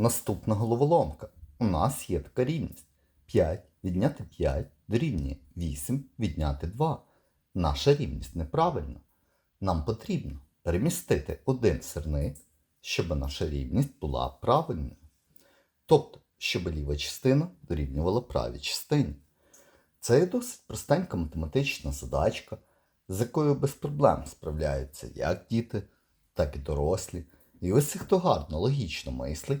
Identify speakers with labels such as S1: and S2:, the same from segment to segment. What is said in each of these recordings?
S1: Наступна головоломка. У нас є така рівність. 5 відняти 5 дорівнює 8 відняти 2. Наша рівність неправильна. Нам потрібно перемістити один сирник, щоб наша рівність була правильною. Тобто, щоб ліва частина дорівнювала правій частині. Це є досить простенька математична задачка, з якою без проблем справляються як діти, так і дорослі. І ось хто гарно логічно мислить,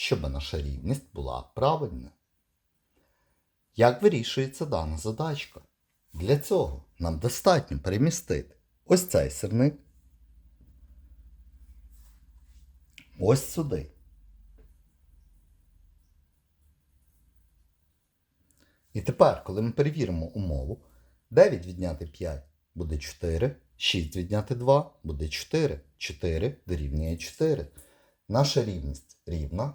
S1: щоб наша рівність була правильною. Як вирішується дана задачка? Для цього нам достатньо перемістити ось цей сирник. Ось сюди. І тепер, коли ми перевіримо умову, 9 відняти 5 буде 4, 6 відняти 2 буде 4, 4 дорівнює 4. Наша рівність рівна,